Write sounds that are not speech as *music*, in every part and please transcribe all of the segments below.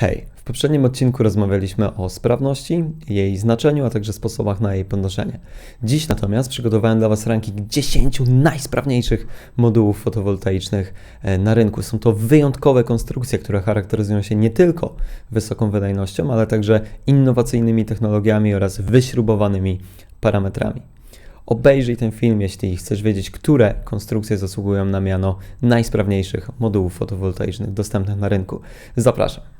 Hej, w poprzednim odcinku rozmawialiśmy o sprawności, jej znaczeniu, a także sposobach na jej podnoszenie. Dziś natomiast przygotowałem dla Was ranking 10 najsprawniejszych modułów fotowoltaicznych e, na rynku. Są to wyjątkowe konstrukcje, które charakteryzują się nie tylko wysoką wydajnością, ale także innowacyjnymi technologiami oraz wyśrubowanymi parametrami. Obejrzyj ten film, jeśli chcesz wiedzieć, które konstrukcje zasługują na miano najsprawniejszych modułów fotowoltaicznych dostępnych na rynku. Zapraszam.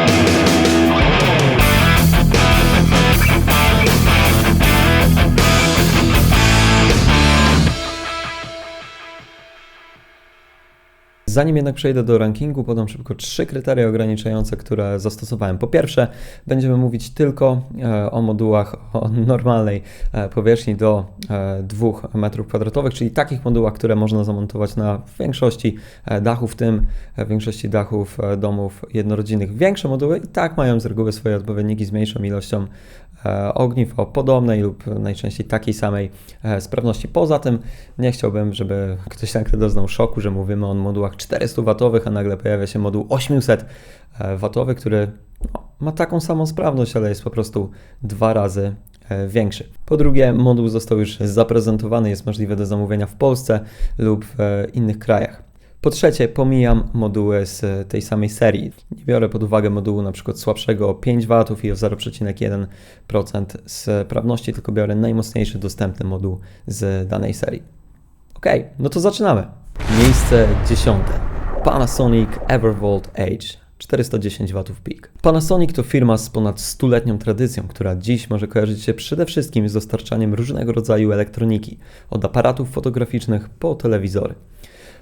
Zanim jednak przejdę do rankingu, podam szybko trzy kryteria ograniczające, które zastosowałem. Po pierwsze, będziemy mówić tylko e, o modułach o normalnej e, powierzchni do 2 e, m2, czyli takich modułach, które można zamontować na większości dachów, w tym większości dachów domów jednorodzinnych. Większe moduły i tak mają z reguły swoje odpowiedniki z mniejszą ilością ogniw o podobnej lub najczęściej takiej samej sprawności. Poza tym nie chciałbym, żeby ktoś nagle doznał szoku, że mówimy o modułach 400 W, a nagle pojawia się moduł 800 W, który no, ma taką samą sprawność, ale jest po prostu dwa razy e, większy. Po drugie, moduł został już zaprezentowany, jest możliwy do zamówienia w Polsce lub w e, innych krajach. Po trzecie, pomijam moduły z tej samej serii. Nie biorę pod uwagę modułu na przykład słabszego o 5 W i o 0,1% sprawności, tylko biorę najmocniejszy dostępny moduł z danej serii. Ok, no to zaczynamy. Miejsce dziesiąte. Panasonic Evervolt Edge. 410 W peak. Panasonic to firma z ponad stuletnią tradycją, która dziś może kojarzyć się przede wszystkim z dostarczaniem różnego rodzaju elektroniki, od aparatów fotograficznych po telewizory.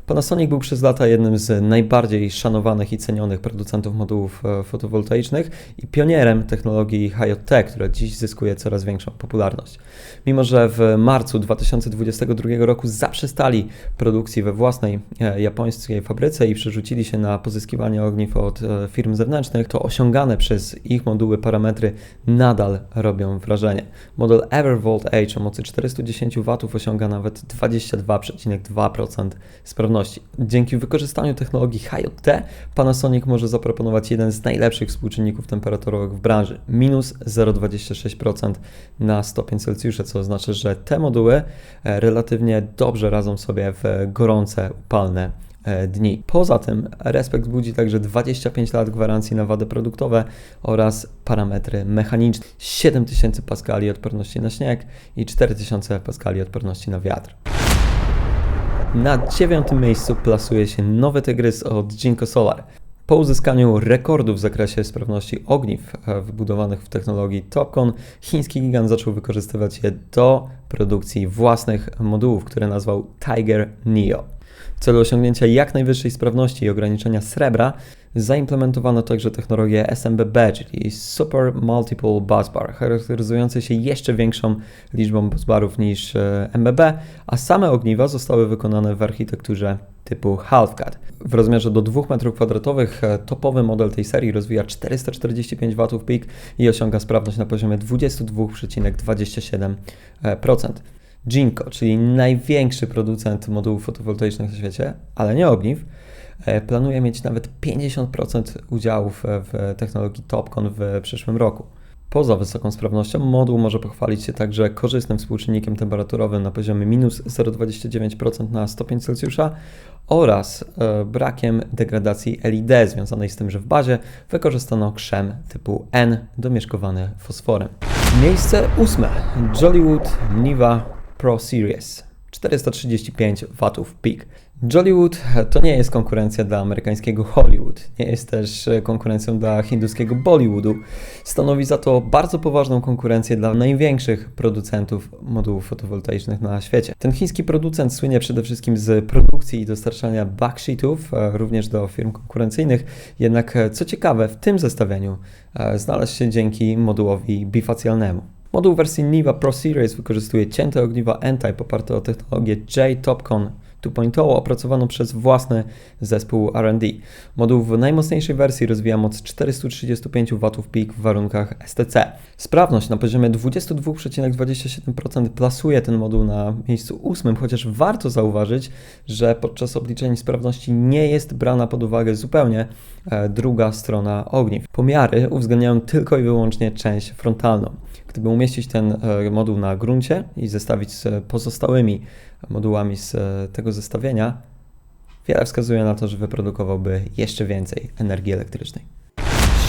Panasonic był przez lata jednym z najbardziej szanowanych i cenionych producentów modułów e, fotowoltaicznych i pionierem technologii HJT, która dziś zyskuje coraz większą popularność. Mimo, że w marcu 2022 roku zaprzestali produkcji we własnej e, japońskiej fabryce i przerzucili się na pozyskiwanie ogniw od e, firm zewnętrznych, to osiągane przez ich moduły parametry nadal robią wrażenie. Model Evervolt H o mocy 410 W osiąga nawet 22,2% sprawności Dzięki wykorzystaniu technologii HJT Panasonic może zaproponować jeden z najlepszych współczynników temperaturowych w branży, minus 0,26% na stopień Celsjusza, co oznacza, że te moduły e, relatywnie dobrze radzą sobie w gorące, upalne e, dni. Poza tym Respekt budzi także 25 lat gwarancji na wady produktowe oraz parametry mechaniczne 7000 paskali odporności na śnieg i 4000 paskali odporności na wiatr. Na dziewiątym miejscu plasuje się nowy tygrys od Jinko Solar. Po uzyskaniu rekordu w zakresie sprawności ogniw e, wybudowanych w technologii Topcon, chiński gigant zaczął wykorzystywać je do produkcji własnych modułów, które nazwał Tiger Neo. W celu osiągnięcia jak najwyższej sprawności i ograniczenia srebra zaimplementowano także technologię SMBB, czyli Super Multiple Busbar, charakteryzujący się jeszcze większą liczbą busbarów niż e, MBB, a same ogniwa zostały wykonane w architekturze typu half-cut. W rozmiarze do 2 m2 e, topowy model tej serii rozwija 445 W peak i osiąga sprawność na poziomie 22,27%. Jinko, czyli największy producent modułów fotowoltaicznych na świecie, ale nie ogniw, e, planuje mieć nawet 50% udziałów w technologii TopCon w przyszłym roku. Poza wysoką sprawnością moduł może pochwalić się także korzystnym współczynnikiem temperaturowym na poziomie minus 0,29% na stopień Celsjusza oraz e, brakiem degradacji LID związanej z tym, że w bazie wykorzystano krzem typu N domieszkowany fosforem. Miejsce ósme. Jollywood Niva Pro Series 435 W peak. Jollywood to nie jest konkurencja dla amerykańskiego Hollywood, nie jest też konkurencją dla hinduskiego Bollywoodu. Stanowi za to bardzo poważną konkurencję dla największych producentów modułów fotowoltaicznych na świecie. Ten chiński producent słynie przede wszystkim z produkcji i dostarczania backsheetów, e, również do firm konkurencyjnych. Jednak e, co ciekawe, w tym zestawieniu e, znalazł się dzięki modułowi bifacjalnemu. Moduł wersji Niva Pro Series wykorzystuje cięte ogniwa N-Type oparte o technologię J-Topcon 2.0 opracowano przez własny zespół R&D. Moduł w najmocniejszej wersji rozwija moc 435 W peak w warunkach STC. Sprawność na poziomie 22,27% plasuje ten moduł na miejscu ósmym, chociaż warto zauważyć, że podczas obliczeń sprawności nie jest brana pod uwagę zupełnie e, druga strona ogniw. Pomiary uwzględniają tylko i wyłącznie część frontalną. Gdyby umieścić ten e, moduł na gruncie i zestawić z pozostałymi modułami z e, tego zestawienia, wiele wskazuje na to, że wyprodukowałby jeszcze więcej energii elektrycznej.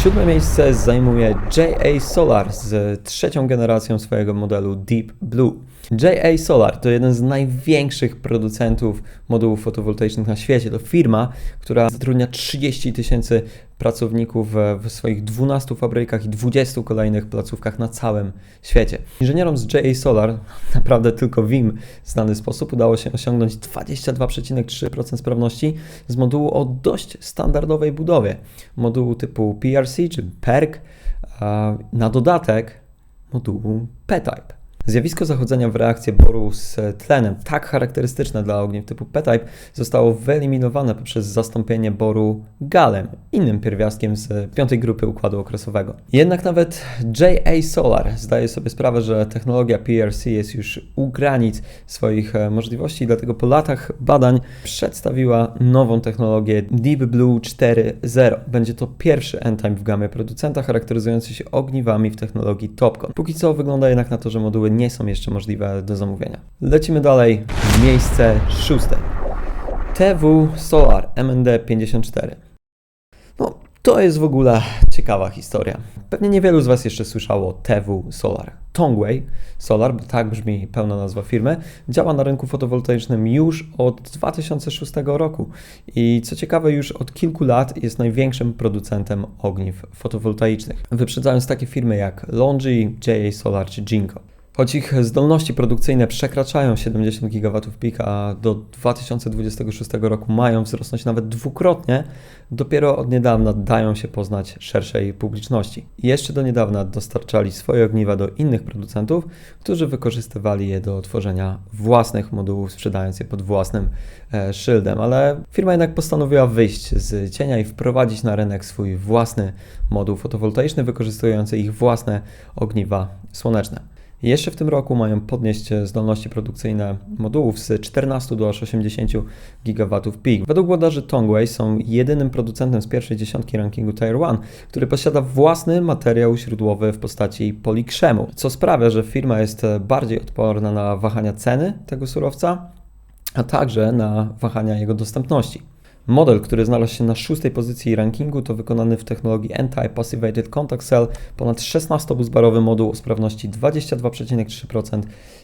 Siódme miejsce zajmuje JA Solar z trzecią generacją swojego modelu Deep Blue. JA Solar to jeden z największych producentów modułów fotowoltaicznych na świecie. To firma, która zatrudnia 30 tysięcy pracowników w swoich 12 fabrykach i 20 kolejnych placówkach na całym świecie. Inżynierom z JA Solar, *laughs* naprawdę tylko w im znany sposób, udało się osiągnąć 22,3% sprawności z modułu o dość standardowej budowie. Modułu typu PRC czy PERC, na dodatek modułu P-Type. Zjawisko zachodzenia w reakcję boru z tlenem, tak charakterystyczne dla ogniw typu P-type, zostało wyeliminowane poprzez zastąpienie boru galem, innym pierwiastkiem z piątej grupy układu okresowego. Jednak nawet JA Solar zdaje sobie sprawę, że technologia PRC jest już u granic swoich e, możliwości, dlatego po latach badań przedstawiła nową technologię Deep Blue 4.0. Będzie to pierwszy N-Time w gamie producenta charakteryzujący się ogniwami w technologii Topcon. Póki co wygląda jednak na to, że moduły nie są jeszcze możliwe do zamówienia. Lecimy dalej. Miejsce szóste. TW Solar MND54. No, to jest w ogóle ciekawa historia. Pewnie niewielu z Was jeszcze słyszało TW Solar. Tongway Solar, bo tak brzmi pełna nazwa firmy, działa na rynku fotowoltaicznym już od 2006 roku i co ciekawe już od kilku lat jest największym producentem ogniw fotowoltaicznych, wyprzedzając takie firmy jak Longi, JA Solar czy Jinko. Choć ich zdolności produkcyjne przekraczają 70 GW peak, a do 2026 roku mają wzrosnąć nawet dwukrotnie, dopiero od niedawna dają się poznać szerszej publiczności. Jeszcze do niedawna dostarczali swoje ogniwa do innych producentów, którzy wykorzystywali je do tworzenia własnych modułów, sprzedając je pod własnym e, szyldem, ale firma jednak postanowiła wyjść z cienia i wprowadzić na rynek swój własny moduł fotowoltaiczny, wykorzystujący ich własne ogniwa słoneczne. Jeszcze w tym roku mają podnieść zdolności produkcyjne modułów z 14 do aż 80 GW peak. Według włodarzy Tongway są jedynym producentem z pierwszej dziesiątki rankingu Tier 1, który posiada własny materiał źródłowy w postaci polikrzemu, co sprawia, że firma jest bardziej odporna na wahania ceny tego surowca, a także na wahania jego dostępności. Model, który znalazł się na szóstej pozycji rankingu, to wykonany w technologii N-Type Passivated Contact Cell, ponad 16-busbarowy moduł o sprawności 22,3%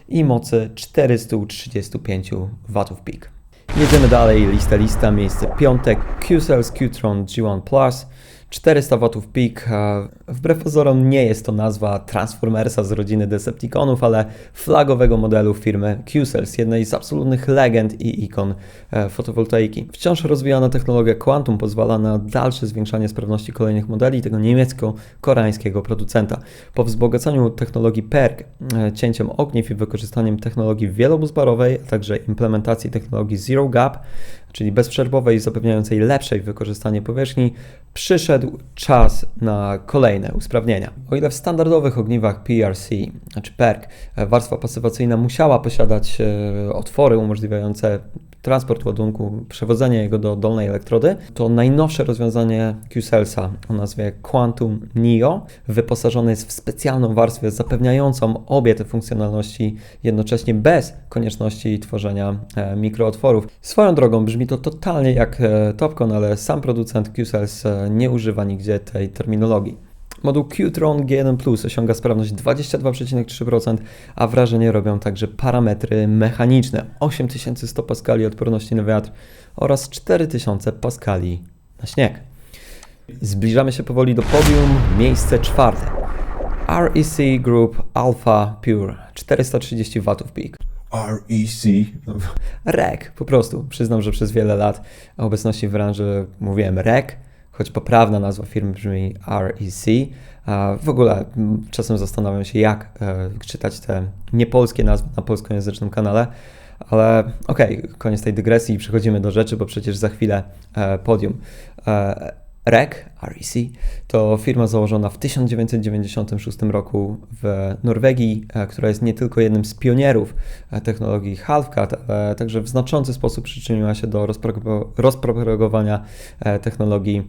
i mocy 435 W peak. Jedziemy dalej, lista lista, miejsce piąte, Q-Cells Qtron G1 Plus, 400 W peak. Wbrew pozorom nie jest to nazwa Transformersa z rodziny Decepticonów, ale flagowego modelu firmy Q-Cells, jednej z absolutnych legend i ikon e, fotowoltaiki. Wciąż rozwijana technologia Quantum pozwala na dalsze zwiększanie sprawności kolejnych modeli tego niemiecko-koreańskiego producenta. Po wzbogacaniu technologii PERC, e, cięciem ogniw i wykorzystaniem technologii wielobuzbarowej, a także implementacji technologii Zero Gap, czyli bezprzerwowej, zapewniającej lepsze wykorzystanie powierzchni, przyszedł czas na kolejne usprawnienia. O ile w standardowych ogniwach PRC, znaczy PERC, warstwa pasywacyjna musiała posiadać e, otwory umożliwiające transport ładunku, przewodzenie jego do dolnej elektrody, to najnowsze rozwiązanie Q-Cellsa o nazwie Quantum Neo wyposażone jest w specjalną warstwę zapewniającą obie te funkcjonalności jednocześnie bez konieczności tworzenia e, mikrootworów. Swoją drogą brzmi to totalnie jak e, Topcon, ale sam producent Q-Cells e, nie używa nigdzie tej terminologii. Moduł Qtron G1 Plus osiąga sprawność 22,3%, a wrażenie robią także parametry mechaniczne 8100 paskali odporności na wiatr oraz 4000 paskali na śnieg. Zbliżamy się powoli do podium, miejsce czwarte. REC Group Alpha Pure 430 W peak. REC. REC, po prostu. Przyznam, że przez wiele lat obecności w branży mówiłem REC, choć poprawna nazwa firmy brzmi REC. W ogóle czasem zastanawiam się, jak e, czytać te niepolskie nazwy na polskojęzycznym kanale, Ale okej, okay, koniec tej dygresji i przechodzimy do rzeczy, bo przecież za chwilę e, podium. REC, REC, to firma założona w 1996 roku w Norwegii, e, która jest nie tylko jednym z pionierów e, technologii Halfcat, ale także w znaczący sposób przyczyniła się do rozpropagowania e, technologii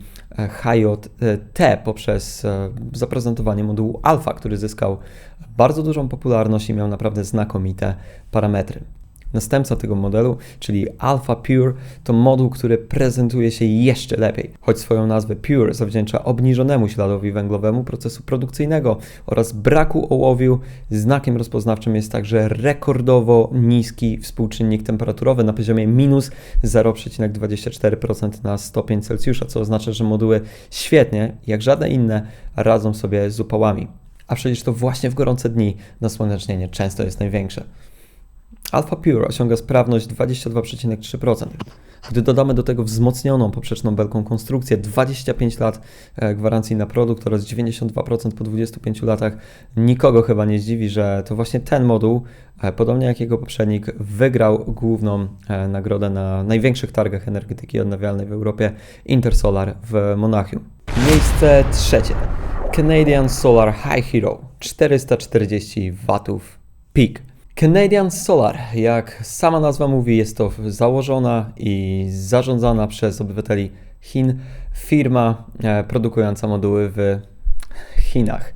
HJT poprzez zaprezentowanie modułu Alpha, który zyskał bardzo dużą popularność i miał naprawdę znakomite parametry. Następca tego modelu, czyli Alpha Pure, to moduł, który prezentuje się jeszcze lepiej. Choć swoją nazwę Pure zawdzięcza obniżonemu śladowi węglowemu procesu produkcyjnego oraz braku ołowiu, znakiem rozpoznawczym jest także rekordowo niski współczynnik temperaturowy na poziomie minus 0,24% na stopień Celsjusza, co oznacza, że moduły świetnie, jak żadne inne, radzą sobie z upałami. A przecież to właśnie w gorące dni nasłonecznienie często jest największe. Alpha Pure osiąga sprawność 22,3%. Gdy dodamy do tego wzmocnioną poprzeczną belką konstrukcję, 25 lat e, gwarancji na produkt oraz 92% po 25 latach, nikogo chyba nie zdziwi, że to właśnie ten moduł, e, podobnie jak jego poprzednik, wygrał główną e, nagrodę na największych targach energetyki odnawialnej w Europie Intersolar w Monachium. Miejsce trzecie. Canadian Solar High Hero 440 W peak. Canadian Solar, jak sama nazwa mówi, jest to założona i zarządzana przez obywateli Chin firma e, produkująca moduły w Chinach.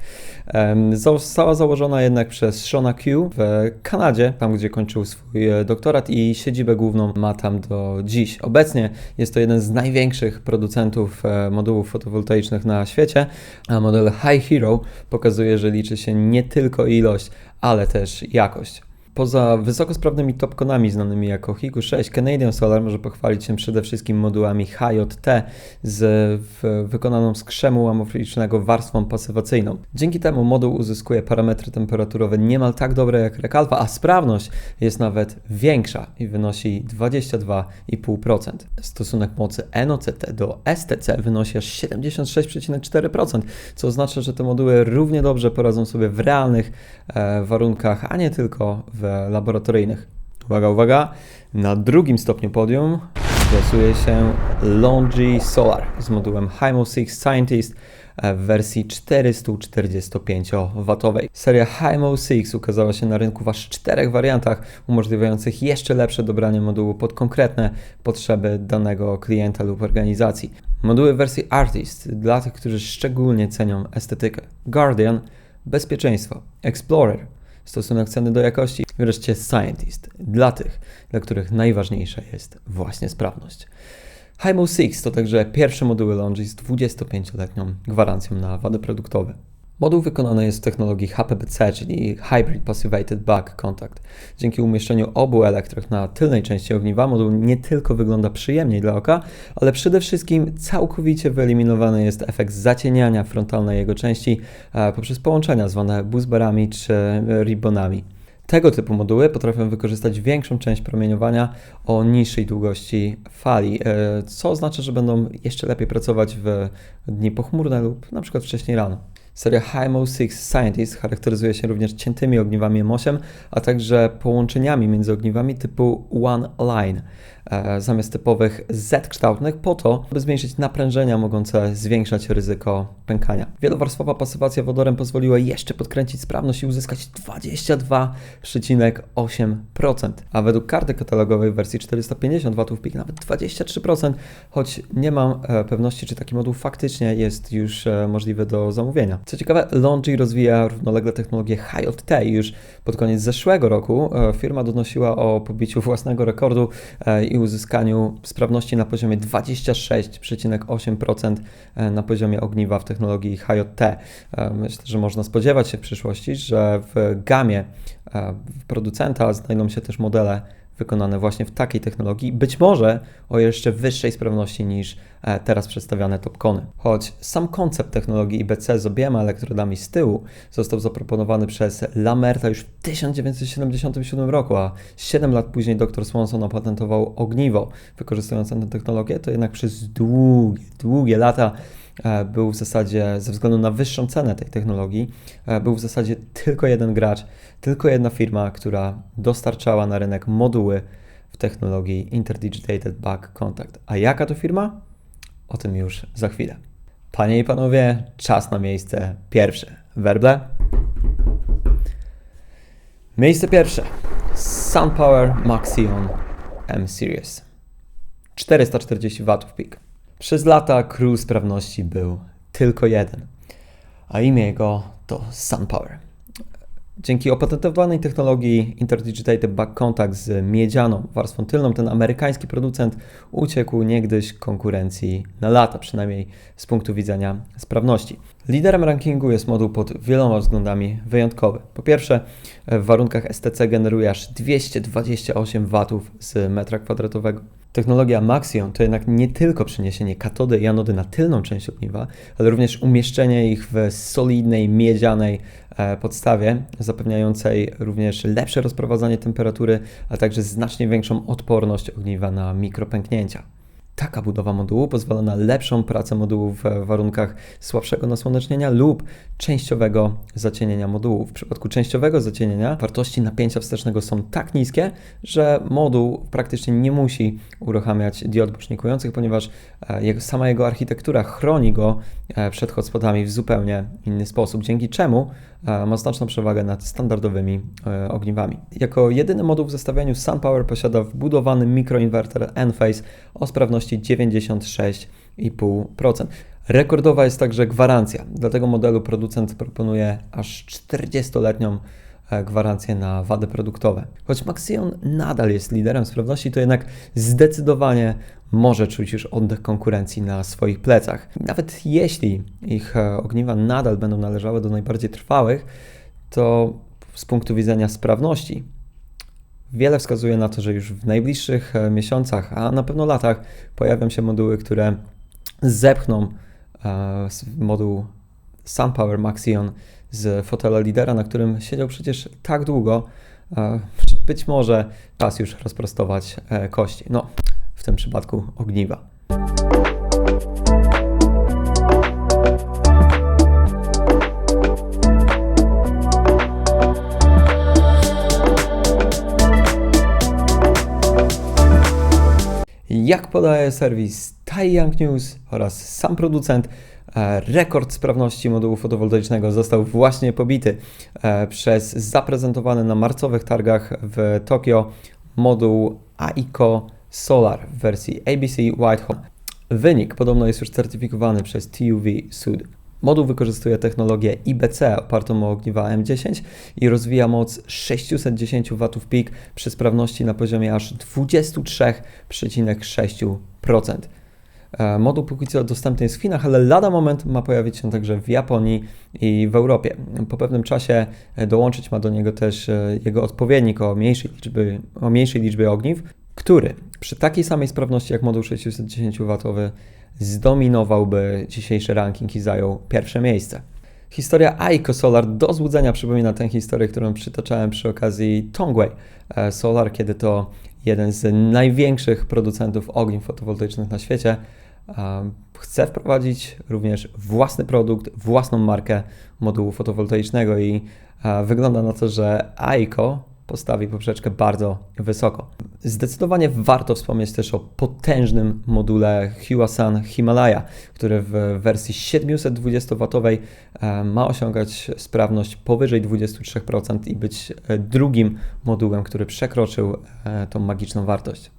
Została założona jednak przez Shona Q w Kanadzie, tam gdzie kończył swój e, doktorat i siedzibę główną ma tam do dziś. Obecnie jest to jeden z największych producentów e, modułów fotowoltaicznych na świecie, a model High Hero pokazuje, że liczy się nie tylko ilość, ale też jakość. Poza wysokosprawnymi topkonami znanymi jako Hiku 6, Canadian Solar może pochwalić się przede wszystkim modułami HJT z wykonaną z krzemu amorficznego warstwą pasywacyjną. Dzięki temu moduł uzyskuje parametry temperaturowe niemal tak dobre jak Recalfa, a sprawność jest nawet większa i wynosi 22,5%. Stosunek mocy NOCT do STC wynosi aż 76,4%, co oznacza, że te moduły równie dobrze poradzą sobie w realnych e, warunkach, a nie tylko w laboratoryjnych. Uwaga, uwaga, na drugim stopniu podium plasuje się Longi Solar z modułem HIMO 6 Scientist w wersji 445W. Seria HIMO 6 ukazała się na rynku w aż czterech wariantach, umożliwiających jeszcze lepsze dobranie modułu pod konkretne potrzeby danego klienta lub organizacji. Moduły wersji Artist dla tych, którzy szczególnie cenią estetykę. Guardian bezpieczeństwo. Explorer stosunek ceny do jakości. Wreszcie Scientist, dla tych, dla których najważniejsza jest właśnie sprawność. HIMO 6 to także pierwsze moduły Longi z 25-letnią gwarancją na wady produktowe. Moduł wykonany jest w technologii HPPC, czyli Hybrid Passivated Back Contact. Dzięki umieszczeniu obu elektrod na tylnej części ogniwa moduł nie tylko wygląda przyjemniej dla oka, ale przede wszystkim całkowicie wyeliminowany jest efekt zacieniania frontalnej jego części e, poprzez połączenia zwane busbarami czy ribbonami. Tego typu moduły potrafią wykorzystać większą część promieniowania o niższej długości fali, e, co oznacza, że będą jeszcze lepiej pracować w dni pochmurne lub na przykład wcześniej rano. Seria HIMO 6 Scientist charakteryzuje się również ciętymi ogniwami M8, a także połączeniami między ogniwami typu One Line zamiast typowych Z-kształtnych po to, by zmniejszyć naprężenia mogące zwiększać ryzyko pękania. Wielowarstwowa pasywacja wodorem pozwoliła jeszcze podkręcić sprawność i uzyskać 22,8%, a według karty katalogowej w wersji 450 W pik nawet 23%, choć nie mam e, pewności, czy taki moduł faktycznie jest już e, możliwy do zamówienia. Co ciekawe, Longi rozwija równolegle technologię i już pod koniec zeszłego roku e, firma donosiła o pobiciu własnego rekordu e, i uzyskaniu sprawności na poziomie 26,8% e, na poziomie ogniwa w technologii HJT. Myślę, że można spodziewać się w przyszłości, że w gamie producenta znajdą się też modele wykonane właśnie w takiej technologii, być może o jeszcze wyższej sprawności niż e, teraz przedstawiane topkony. Choć sam koncept technologii IBC z obiema elektrodami z tyłu został zaproponowany przez Lamerta już w 1977 roku, a 7 lat później dr Swanson opatentował ogniwo wykorzystujące tę technologię, to jednak przez długie, długie lata był w zasadzie, ze względu na wyższą cenę tej technologii, e, był w zasadzie tylko jeden gracz, tylko jedna firma, która dostarczała na rynek moduły w technologii Interdigitated Back Contact. A jaka to firma? O tym już za chwilę. Panie i panowie, czas na miejsce pierwsze. Werble? Miejsce pierwsze. SunPower Maxion M Series. 440 W peak. Przez lata król sprawności był tylko jeden, a imię jego to SunPower. Dzięki opatentowanej technologii Interdigitated Back Contact z miedzianą warstwą tylną, ten amerykański producent uciekł niegdyś konkurencji na lata, przynajmniej z punktu widzenia sprawności. Liderem rankingu jest moduł pod wieloma względami wyjątkowy. Po pierwsze, w warunkach STC generuje aż 228 W z metra kwadratowego. Technologia Maxion to jednak nie tylko przeniesienie katody i anody na tylną część ogniwa, ale również umieszczenie ich w solidnej, miedzianej e, podstawie, zapewniającej również lepsze rozprowadzanie temperatury, a także znacznie większą odporność ogniwa na mikropęknięcia. Taka budowa modułu pozwala na lepszą pracę modułu w warunkach słabszego nasłonecznienia lub częściowego zacienienia modułu. W przypadku częściowego zacienienia wartości napięcia wstecznego są tak niskie, że moduł praktycznie nie musi uruchamiać diod bocznikujących, ponieważ e, sama jego architektura chroni go e, przed hotspotami w zupełnie inny sposób, dzięki czemu ma znaczną przewagę nad standardowymi ogniwami. Jako jedyny moduł w zestawieniu SunPower posiada wbudowany mikroinwerter Enphase o sprawności 96,5%. Rekordowa jest także gwarancja. Dla tego modelu producent proponuje aż 40-letnią e, gwarancję na wady produktowe. Choć Maxion nadal jest liderem sprawności, to jednak zdecydowanie może czuć już oddech konkurencji na swoich plecach. Nawet jeśli ich e, ogniwa nadal będą należały do najbardziej trwałych, to z punktu widzenia sprawności Wiele wskazuje na to, że już w najbliższych e, miesiącach, a na pewno latach, pojawią się moduły, które zepchną moduł SunPower Maxion z fotela lidera, na którym siedział przecież tak długo, e, być może czas już rozprostować kości. No, w tym przypadku ogniwa. Jak podaje serwis Taiyang News oraz sam producent, e, rekord sprawności modułu fotowoltaicznego został właśnie pobity e, przez zaprezentowany na marcowych targach w Tokio moduł AICO Solar w wersji ABC Whitehall. Wynik podobno jest już certyfikowany przez TUV Sud. Moduł wykorzystuje technologię IBC opartą o ogniwa M10 i rozwija moc 610 W peak przy sprawności na poziomie aż 23,6%. E, moduł póki co dostępny jest w Chinach, ale lada moment ma pojawić się także w Japonii i w Europie. Po pewnym czasie e, dołączyć ma do niego też e, jego odpowiednik o mniejszej, liczby, o mniejszej liczbie ogniw, który przy takiej samej sprawności jak moduł 610W zdominowałby dzisiejszy ranking i zajął pierwsze miejsce. Historia Aiko Solar do złudzenia przypomina tę historię, którą przytaczałem przy okazji Tongway e, Solar, kiedy to jeden z największych producentów ogniw fotowoltaicznych na świecie chce wprowadzić również własny produkt, własną markę modułu fotowoltaicznego i wygląda na to, że Aiko postawi poprzeczkę bardzo wysoko. Zdecydowanie warto wspomnieć też o potężnym module Huasan Himalaya, który w wersji 720W e, ma osiągać sprawność powyżej 23% i być e, drugim modułem, który przekroczył e, tą magiczną wartość.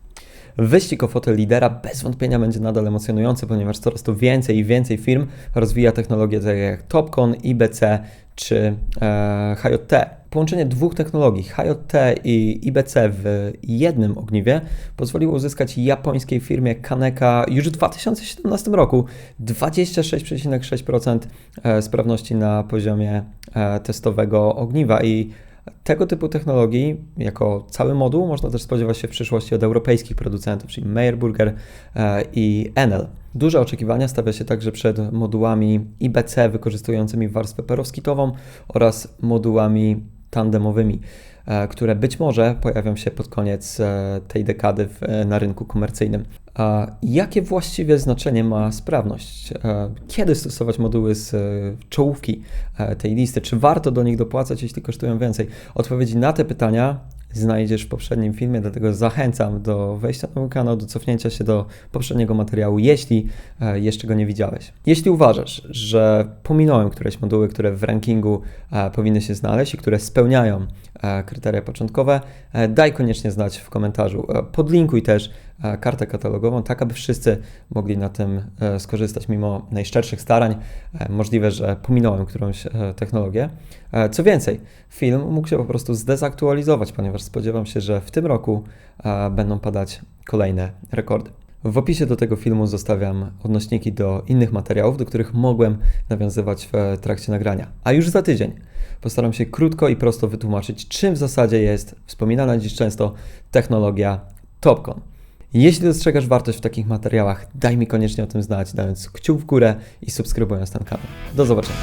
Wyścig o fotel lidera bez wątpienia będzie nadal emocjonujący, ponieważ coraz to więcej i więcej firm rozwija technologie takie jak Topcon, IBC czy e, HJT. Połączenie dwóch technologii, HJT i IBC w jednym ogniwie pozwoliło uzyskać japońskiej firmie Kaneka już w 2017 roku 26,6% e, sprawności na poziomie e, testowego ogniwa i tego typu technologii, jako cały moduł, można też spodziewać się w przyszłości od europejskich producentów, czyli Meyerburger e, i Enel. Duże oczekiwania stawia się także przed modułami IBC wykorzystującymi warstwę perowskitową oraz modułami tandemowymi, e, które być może pojawią się pod koniec e, tej dekady na rynku komercyjnym. Jakie właściwie znaczenie ma sprawność? E, kiedy stosować moduły z e, czołówki e, tej listy? Czy warto do nich dopłacać, jeśli kosztują więcej? Odpowiedzi na te pytania znajdziesz w poprzednim filmie, dlatego zachęcam do wejścia na mój kanał, do cofnięcia się do poprzedniego materiału, jeśli jeszcze go nie widziałeś. Jeśli uważasz, że pominąłem któreś moduły, które w rankingu powinny się znaleźć i które spełniają kryteria początkowe, daj koniecznie znać w komentarzu. Podlinkuj też kartę katalogową, tak aby wszyscy mogli na tym e, skorzystać mimo najszczerszych starań. E, możliwe, że pominąłem którąś e, technologię. Co więcej, film mógł się po prostu zdezaktualizować, ponieważ spodziewam się, że w tym roku będą padać kolejne rekordy. W opisie do tego filmu zostawiam odnośniki do innych materiałów, do których mogłem nawiązywać w trakcie nagrania. A już za tydzień postaram się krótko i prosto wytłumaczyć, czym w zasadzie jest wspominana dziś często technologia Topcon. Jeśli dostrzegasz wartość w takich materiałach, daj mi koniecznie o tym znać, dając kciuk w górę i subskrybując ten kanał. Do zobaczenia.